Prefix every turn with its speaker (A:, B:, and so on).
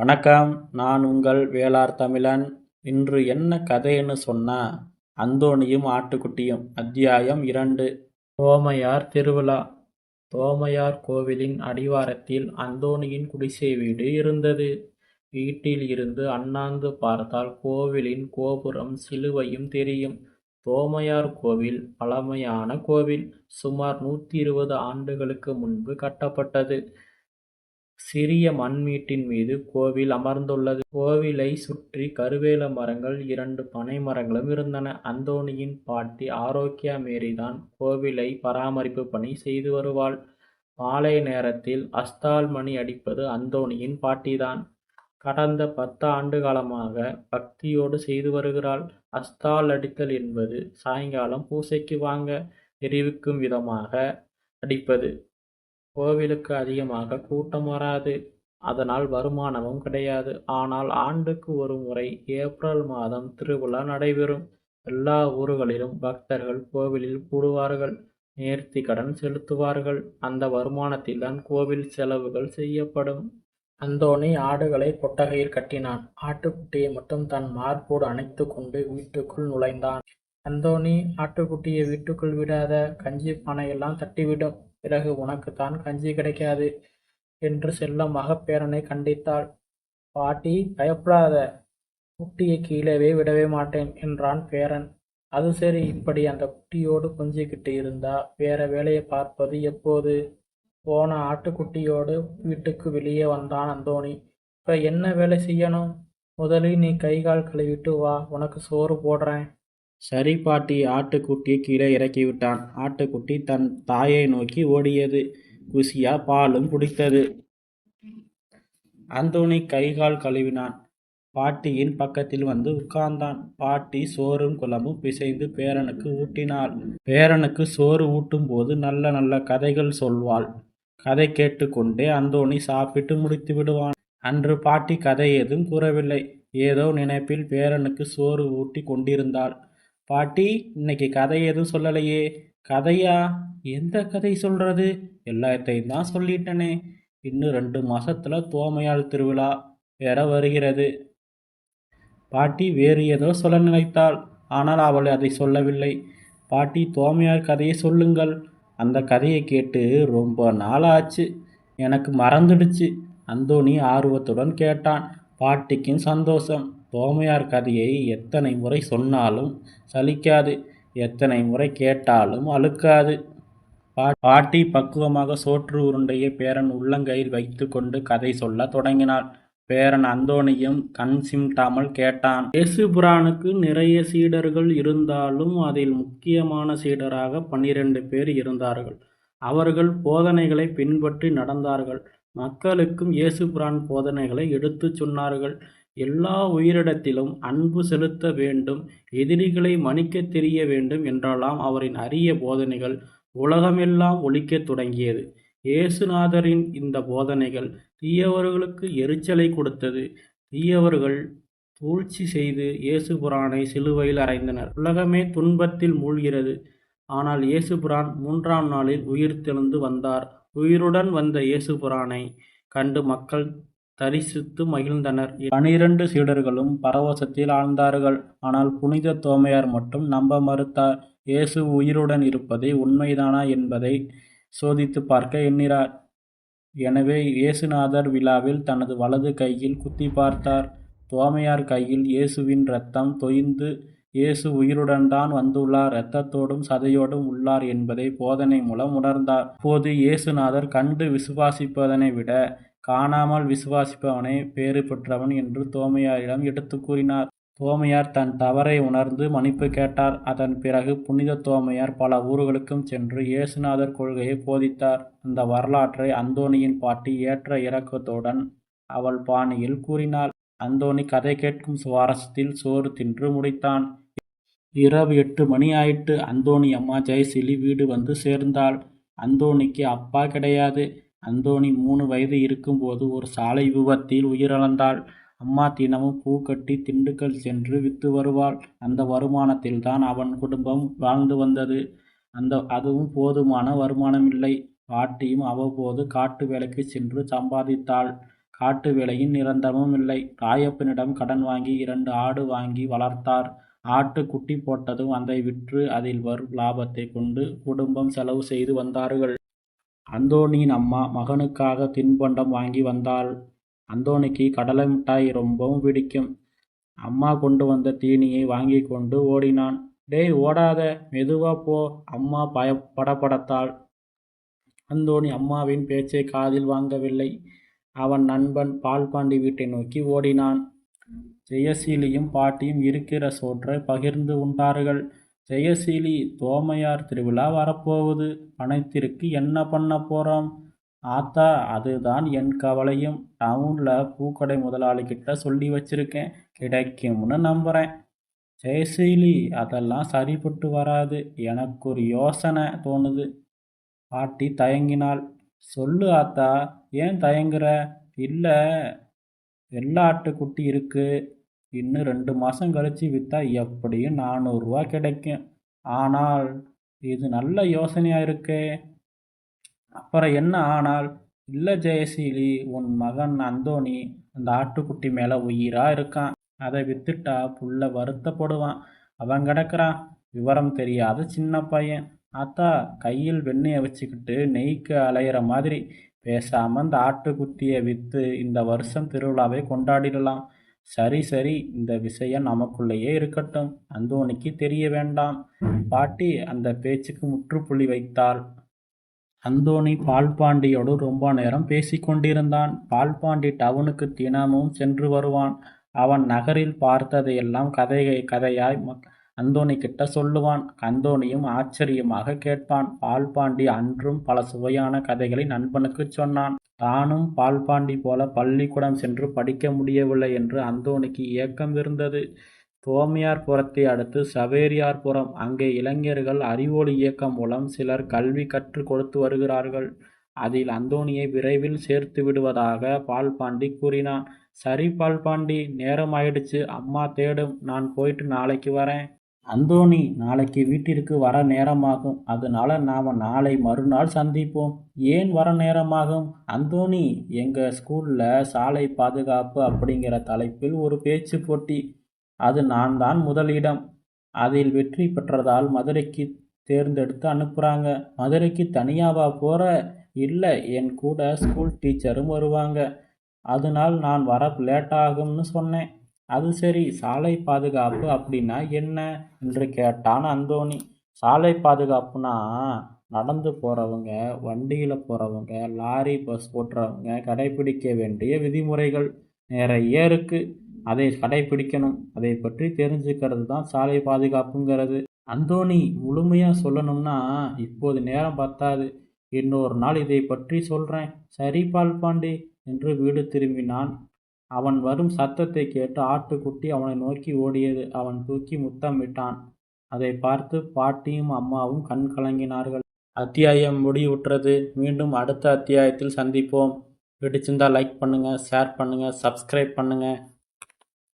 A: வணக்கம். நான் உங்கள் வேளார் தமிழன். இன்று என்ன கதைன்னு சொன்னா அந்தோணியும் ஆட்டுக்குட்டியும். அத்தியாயம் இரண்டு. தோமையார் திருவிழா. தோமையார் கோவிலின் அடிவாரத்தில் அந்தோணியின் குடிசை வீடு இருந்தது. வீட்டில் இருந்து அண்ணாந்து பார்த்தால் கோவிலின் கோபுரம் சிலுவையும் தெரியும். தோமையார் கோவில் பழமையான கோவில். சுமார் நூற்றி இருபது ஆண்டுகளுக்கு முன்பு கட்டப்பட்டது. சிறிய மண்மீட்டின் மீது கோவில் அமர்ந்துள்ளது. கோவிலை சுற்றி கருவேல மரங்கள் இரண்டு பனை மரங்களும் இருந்தன. அந்தோணியின் பாட்டி ஆரோக்கியா மேரிதான் கோவிலை பராமரிப்பு பணி செய்து வருவாள். மாலை நேரத்தில் அஸ்தால் மணி அடிப்பது அந்தோணியின் பாட்டிதான். கடந்த பத்து ஆண்டு காலமாக பக்தியோடு செய்து வருகிறாள். அஸ்தால் அடித்தல் என்பது சாயங்காலம் பூசைக்கு வாங்க தெரிவிக்கும் விதமாக அடிப்பது. கோவிலுக்கு அதிகமாக கூட்டம் வராது. அதனால் வருமானமும் கிடையாது. ஆனால் ஆண்டுக்கு ஒரு முறை ஏப்ரல் மாதம் திருவிழா நடைபெறும். எல்லா ஊர்களிலும் பக்தர்கள் கோவிலில் கூடுவார்கள். நேர்த்தி கடன் செலுத்துவார்கள். அந்த வருமானத்தில்தான் கோவில் செலவுகள் செய்யப்படும். அந்தோணி ஆடுகளை கொட்டகையில் கட்டினான். ஆட்டுக்குட்டியை மட்டும் தன் மார்போடு அணைத்துக்கொண்டு வீட்டுக்குள் நுழைந்தான். அந்தோணி ஆட்டுக்குட்டியை வீட்டுக்குள் விடாத கஞ்சி பானையெல்லாம் தட்டிவிடும். பிறகு உனக்குத்தான் கஞ்சி கிடைக்காது என்று செல்லமாக பேரனை கண்டித்தாள். பாட்டி பயப்படாத குட்டியை கீழவே விடவே மாட்டேன் என்றான் பேரன். அது சரி இப்படி அந்த குட்டியோடு கொஞ்சிக்கிட்டு இருந்தா வேற வேலையை பார்ப்பது எப்போது? போன ஆட்டுக்குட்டியோடு வீட்டுக்கு வெளியே வந்தான் அந்தோணி. இப்ப என்ன வேலை செய்யணும்? முதலில் நீ கை கால் கழுவிட்டு வா உனக்கு சோறு போடுறேன். சரி பாட்டி ஆட்டுக்குட்டியை கீழே இறக்கிவிட்டான். ஆட்டுக்குட்டி தன் தாயை நோக்கி ஓடியது. குசியா பாலும் குடித்தது. அந்தோணி கை கால் கழுவினான். பாட்டியின் பக்கத்தில் வந்து உட்கார்ந்தான். பாட்டி சோறும் குழம்பும் பிசைந்து பேரனுக்கு ஊட்டினாள். பேரனுக்கு சோறு ஊட்டும் போது நல்ல நல்ல கதைகள் சொல்வாள். கதை கேட்டுக்கொண்டே அந்தோணி சாப்பிட்டு முடித்து விடுவான். அன்று பாட்டி கதை ஏதும் கூறவில்லை. ஏதோ நினைப்பில் பேரனுக்கு சோறு ஊட்டி கொண்டிருந்தாள். பாட்டி இன்னைக்கு கதை எதுவும் சொல்லலையே. கதையா? எந்த கதை சொல்றது? எல்லாத்தையும் தான் சொல்லிட்டனே. இன்னும் ரெண்டு மாசத்துல தோமையாள் திருவிழா வேற வருகிறது. பாட்டி வேறு ஏதோ சொல்ல நினைத்தாள். ஆனால் அவள் அதை சொல்லவில்லை. பாட்டி தோமையார் கதையை சொல்லுங்கள். அந்த கதையை கேட்டு ரொம்ப நாளாச்சு. எனக்கு மறந்துடுச்சு. அந்தோணி ஆர்வத்துடன் கேட்டான். பாட்டிக்கும் சந்தோஷம். தோமையார் கதையை எத்தனை முறை சொன்னாலும் சலிக்காது எத்தனை முறை கேட்டாலும் அழுக்காது. பாட்டி பக்குவமாக சோற்று உருண்டையை பேரன் உள்ளங்கையில் வைத்து கொண்டு கதை சொல்ல தொடங்கினாள். பேரன் அந்தோணியும் கண் சிம்டாமல் கேட்டான் இயேசுபுரானுக்கு நிறைய சீடர்கள் இருந்தாலும் அதில் முக்கியமான சீடராக பன்னிரண்டு பேர் இருந்தார்கள். அவர்கள் போதனைகளை பின்பற்றி நடந்தார்கள். மக்களுக்கும் இயேசுபுரான் போதனைகளை எடுத்துச் சொன்னார்கள். எல்லா உயிரிடத்திலும் அன்பு செலுத்த வேண்டும் எதிரிகளை மன்னிக்கத் தெரிய வேண்டும் என்றெல்லாம் அவரின் அரிய போதனைகள் உலகமெல்லாம் ஒழிக்கத் தொடங்கியது. இயேசுநாதரின் இந்த போதனைகள் தீயவர்களுக்கு எரிச்சலை கொடுத்தது. தீயவர்கள் சூழ்ச்சி செய்து இயேசுபுரானை சிலுவையில் அறைந்தனர். உலகமே துன்பத்தில் மூழ்கிறது. ஆனால் இயேசுபுரான் மூன்றாம் நாளில் உயிர்த்தெழுந்து வந்தார். உயிருடன் வந்த இயேசுபுரானை கண்டு மக்கள் தரிசித்து மகிழ்ந்தனர். பனிரண்டு சீடர்களும் பரவசத்தில் ஆழ்ந்தார்கள். ஆனால் புனித தோமையார் மட்டும் நம்ப மறுத்தார். இயேசு உயிருடன் இருப்பதை உண்மைதானா என்பதை சோதித்துப் பார்க்க எண்ணிறார் எனவே இயேசுநாதர் விழாவில் தனது வலது கையில் குத்தி பார்த்தார். தோமையார் கையில் இயேசுவின் இரத்தம் தொய்ந்து இயேசு உயிருடன் தான் வந்துள்ளார் இரத்தத்தோடும் சதையோடும் உள்ளார் என்பதை போதனை மூலம் உணர்ந்தார். போது இயேசுநாதர் கண்டு விசுவாசிப்பதனை விட காணாமல் விசுவாசிப்பவனை பேறு பெற்றவன் என்று தோமையாரிடம் எடுத்துக் கூறினார். தோமையார் தன் தவறை உணர்ந்து மன்னிப்பு கேட்டார். அதன் பிறகு புனித தோமையார் பல ஊர்களுக்கும் சென்று இயேசுநாதர் கொள்கையை போதித்தார். அந்த வரலாற்றை அந்தோணியின் பாட்டி ஏற்ற இறக்கத்துடன் அவள் பாணியில் கூறினாள். அந்தோணி கதை கேட்கும் சுவாரஸ்யத்தில் சோறு தின்று முடித்தான். இரவு எட்டு மணி ஆயிட்டு. அந்தோணி அம்மா ஜெயசிலி வீடு வந்து சேர்ந்தாள். அந்தோணிக்கு அப்பா கிடையாது. அந்தோணி மூணு வயது இருக்கும்போது ஒரு சாலை விபத்தில் உயிரிழந்தாள். அம்மா தினமும் பூ கட்டி திண்டுக்கல் சென்று வித்து வருவாள். அந்த வருமானத்தில்தான் அவன் குடும்பம் வாழ்ந்து வந்தது. அந்த அதுவும் போதுமான வருமானமில்லை. பாட்டியும் அவ்வப்போது காட்டு வேலைக்கு சென்று சம்பாதித்தாள். காட்டு வேலையின் நிரந்தரமும் இல்லை. ராயப்பனிடம் கடன் வாங்கி இரண்டு ஆடு வாங்கி வளர்த்தார். ஆட்டு குட்டி போட்டதும் அதை விற்று அதில் வரும் லாபத்தைக் கொண்டு குடும்பம் செலவு செய்து வந்தார்கள். அந்தோணியின் அம்மா மகனுக்காக தின்பண்டம் வாங்கி வந்தாள். அந்தோணிக்கு கடலை மிட்டாய் ரொம்பவும் பிடிக்கும். அம்மா கொண்டு வந்த தீனியை வாங்கி கொண்டு ஓடினான். டேய் ஓடாத மெதுவா போ அம்மா படபடத்தாள். அந்தோணி அம்மாவின் பேச்சைக் காதில் வாங்கவில்லை. அவன் நண்பன் பால்பாண்டி வீட்டை நோக்கி ஓடினான். ஜெயசீலியும் பாட்டியும் இருக்கிற சோற்றைப் பகிர்ந்து உண்டார்கள். ஜெயசீலி தோமையார் திருவிழா வரப்போகுது. பணத்திற்கு என்ன பண்ணப் போறோம்? ஆத்தா அதுதான் என் கவலையும். டவுன்ல பூக்கடை முதலாளிகிட்ட சொல்லி வச்சிருக்கேன். கிடைக்கும்னு நம்புறேன். ஜெயசீலி அதெல்லாம் சரிப்பட்டு வராது. எனக்கொரு யோசனை தோணுது. பாட்டி தயங்கினாள். சொல்லு ஆத்தா ஏன் தயங்குற? இல்ல வெள்ளாட்டு குட்டி இருக்கு. இன்னும் ரெண்டு மாதம் கழித்து விற்றா எப்படியும் நானூறுரூவா கிடைக்கும். ஆனால் இது நல்ல யோசனையாக இருக்கே. அப்புறம் என்ன ஆனால்? இல்லை ஜெயசீலி உன் மகன் அந்தோணி அந்த ஆட்டுக்குட்டி மேலே உயிராக இருக்கான். அதை வித்துட்டா புள்ள வருத்தப்படுவான். அவன் கிடக்குறான். விவரம் தெரியாத சின்ன பையன். அத்தா கையில் வெண்ணையை வச்சுக்கிட்டு நெய்க்கு அலையிற மாதிரி. பேசாமல் அந்த ஆட்டுக்குட்டியை விற்று இந்த வருஷம் திருவிழாவை கொண்டாடிடலாம். சரி சரி இந்த விஷயம் நமக்குள்ளேயே இருக்கட்டும். அந்தோனிக்கு தெரிய வேண்டாம். பாட்டி அந்தப் பேச்சுக்கு முற்றுப்புள்ளி வைத்தாள். அந்தோணி பால்பாண்டியோடு ரொம்ப நேரம் பேசிக் கொண்டிருந்தான். பால்பாண்டி டவுனுக்கு தினமும் சென்று வருவான். அவன் நகரில் பார்த்ததையெல்லாம் கதை கதையாய் அந்தோணிகிட்ட சொல்லுவான். அந்தோணியும் ஆச்சரியமாக கேட்பான். பால்பாண்டி அன்றும் பல சுவையான கதைகளை நண்பனுக்குச் சொன்னான். தானும் பால்பாண்டி போல பள்ளிக்கூடம் சென்று படிக்க முடியவில்லை என்று அந்தோணிக்கு ஏக்கம் இருந்தது. தோமையார்புரத்தை அடுத்து சவேரியார்புரம். அங்கே இளைஞர்கள் அறிவொளி இயக்கம் மூலம் சிலர் கல்வி கற்றுக் கொடுத்து வருகிறார்கள். அதில் அந்தோணியை விரைவில் சேர்த்து விடுவதாக பால்பாண்டி கூறினான். சரி பால்பாண்டி நேரம் ஆயிடுச்சு. அம்மா தேடும். நான் போயிட்டு நாளைக்கு வரேன். அந்தோணி நாளைக்கு வீட்டிற்கு வர நேரமாகும். அதனால நாம நாளை மறுநாள் சந்திப்போம். ஏன் வர நேரமாகும்? அந்தோணி எங்க ஸ்கூல்ல சாலை பாதுகாப்பு அப்படிங்கிற தலைப்பில் ஒரு பேச்சு போட்டி. அது நான் தான் முதலிடம். அதில் வெற்றி பெற்றதால் மதுரைக்கு தேர்ந்தெடுத்து அனுப்புறாங்க. மதுரைக்கு தனியாவா போற? இல்லை என் கூட ஸ்கூல் டீச்சரும் வருவாங்க. அதனால் நான் வர லேட்டாகும்னு சொன்னேன். அது சரி சாலை பாதுகாப்பு அப்படின்னா என்ன? என்று கேட்டான் அந்தோணி. சாலை பாதுகாப்புனா நடந்து போகிறவங்க வண்டியில் போகிறவங்க லாரி பஸ் ஓட்டுறவங்க கடைபிடிக்க வேண்டிய விதிமுறைகள் நிறைய இருக்கு. அதை கடைபிடிக்கணும். அதை பற்றி தெரிஞ்சுக்கிறது தான் சாலை பாதுகாப்புங்கிறது. அந்தோணி முழுமையாக சொல்லணும்னா இப்போது நேரம் பத்தாது. இன்னொரு நாள் இதை பற்றி சொல்கிறேன் சரி பால்பாண்டி என்று வீடு திரும்பினான். அவன் வரும் சத்தத்தைக் கேட்டு ஆட்டுக்குட்டி அவனை நோக்கி ஓடியது. அவன் தூக்கி முத்தமிட்டான். அதை பார்த்து பாட்டியும் அம்மாவும் கண் கலங்கினார்கள். அத்தியாயம் முடிவுற்றது. மீண்டும் அடுத்த அத்தியாயத்தில் சந்திப்போம். பிடிச்சிருந்தா லைக் பண்ணுங்கள் ஷேர் பண்ணுங்கள் சப்ஸ்கிரைப் பண்ணுங்கள்